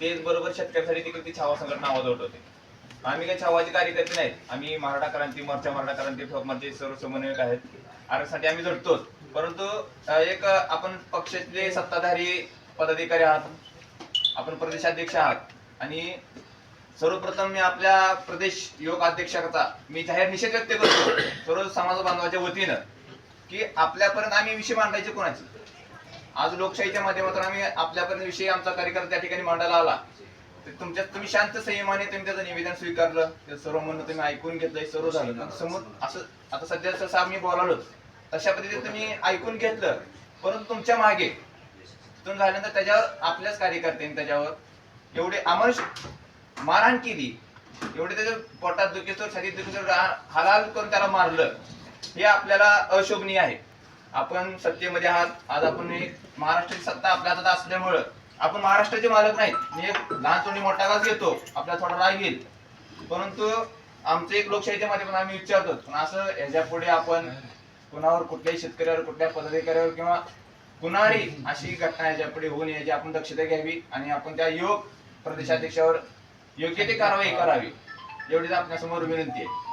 तेच बरोबर शेतकऱ्यासाठी देखील ती छावा संघटना आवाज उठवते. आम्ही काही छावाचे कार्यकर्ते नाहीत. आम्ही मराठा क्रांती मोर्चा मराठा क्रांती ठोकमाचे सर्व समन्वयक आहेत. आरक्षणासाठी आम्ही झटतोच परंतु एक आपण पक्षातले सत्ताधारी पदाधिकारी आहात. आपण प्रदेशाध्यक्ष आहात. आणि सर्वप्रथम मी आपल्या प्रदेश युवक अध्यक्षाचा मी जाहीर निषेध व्यक्त करतो. सर्व समाज बांधवाच्या वतीनं की आपल्यापर्यंत आम्ही विषय मांडायचे कोणाचे? आज लोकशाहीच्या माध्यमातून आम्ही आपल्यापर्यंत विषय आमचा कार्यकर्ता त्या ठिकाणी मांडायला आला. तर तुमच्या तुम्ही शांत संयमाने तुम्ही त्याचं निवेदन स्वीकारलं. ते सर्व म्हणणं तुम्ही ऐकून घेतलंय सर्व झालं पण समोर असं आता सध्या जसं आम्ही बोलालोच तशा पद्धतीने तुम्ही ऐकून घेतलं. परंतु तुमच्या मागे तिथून झाल्यानंतर त्याच्यावर आपल्याच कार्यकर्त्यांनी त्याच्यावर एवढे आमर्ष मारहाण केली. एवढे त्याच्या पोटात दुखीसोर शरीर दुखीसोर हालाल करून त्याला मारलं. हे आपल्याला अशोभनीय आहे. आपण सत्तेमध्ये आहात. आज आपण एक महाराष्ट्राची सत्ता आपल्या हातात असल्यामुळं आपण महाराष्ट्राचे मालक नाहीत. मी एक लहान तोंडी मोठा घास घेतो. आपल्याला थोडा राग येईल. परंतु आमचं एक लोकशाहीच्या पण आम्ही विचारतो. पण असं ह्याच्या पुढे आपण कुणावर कुठल्याही शेतकऱ्यावर कुठल्या पदाधिकाऱ्यावर किंवा कुणाही अशी घटना याच्यापुढे होऊ नये याची आपण दक्षता घ्यावी आणि आपण त्या योग प्रदेशाध्यक्षावर योग्य ती कारवाई करावी. एवढीच आपल्यासमोर विनंती आहे.